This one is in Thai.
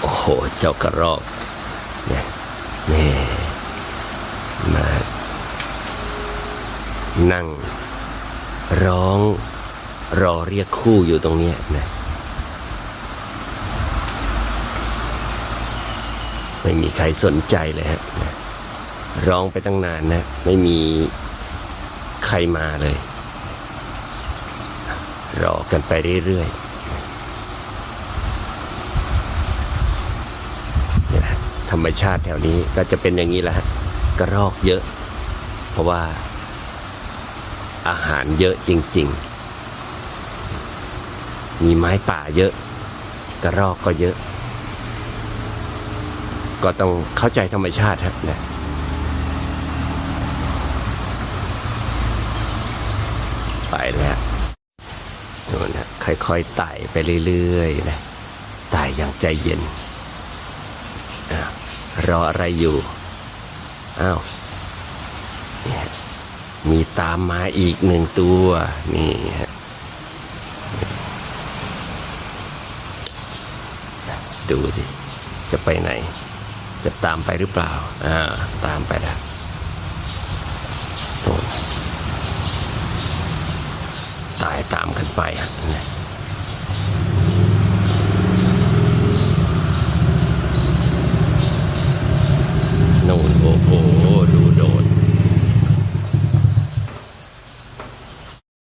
โอ้โห เจ้ากระรอกเนี่ยนี่มา นั่ง ร้อง รอเรียกคู่อยู่ตรงเนี้ยนะไม่มีใครสนใจเลยฮะนะร้องไปตั้งนานนะ ไม่มีใครมาเลย รอกันไปเรื่อยๆนี่แหละ ธรรมชาติแถวนี้ก็จะเป็นอย่างนี้แหละฮะกระรอกเยอะ เพราะว่าอาหารเยอะจริง ๆ มีไม้ป่าเยอะ กระรอกก็เยอะ ก็ต้องเข้าใจธรรมชาติครับนะไปแล้วน่นนะค่อยๆไต่ไปเรื่อยๆนะไต่อย่างใจเย็น รออะไรอยู่ อ้าวเนี่ยมีตามมาอีกหนึ่งตัว นี่ฮะดูดิ จะไปไหน จะตามไปหรือเปล่า อ่า ตามไปแล้วโน่นตายตามกันไปฮะนะ